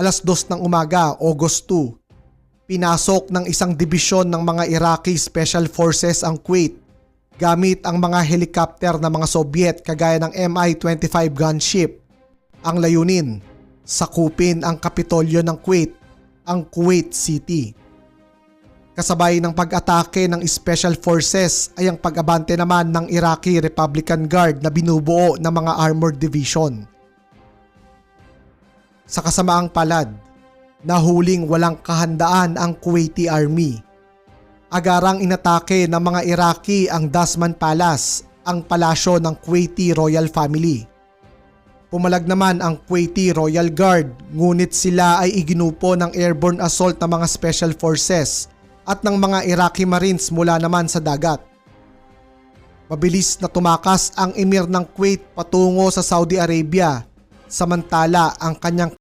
Alas 2 ng umaga, August 2, pinasok ng isang dibisyon ng mga Iraqi Special Forces ang Kuwait gamit ang mga helicopter ng mga Soviet kagaya ng Mi-25 gunship. Ang layunin, sakupin ang kapitolyo ng Kuwait, ang Kuwait City. Kasabay ng pag-atake ng Special Forces ay ang pag-abante naman ng Iraqi Republican Guard na binubuo ng mga armored division. Sa kasamaang palad, nahuling walang kahandaan ang Kuwaiti Army. Agarang inatake ng mga Iraqi ang Dasman Palace, ang palasyo ng Kuwaiti Royal Family. Pumalag naman ang Kuwaiti Royal Guard ngunit sila ay iginupo ng airborne assault ng mga special forces at ng mga Iraqi Marines mula naman sa dagat. Mabilis na tumakas ang emir ng Kuwait patungo sa Saudi Arabia samantala ang kanyang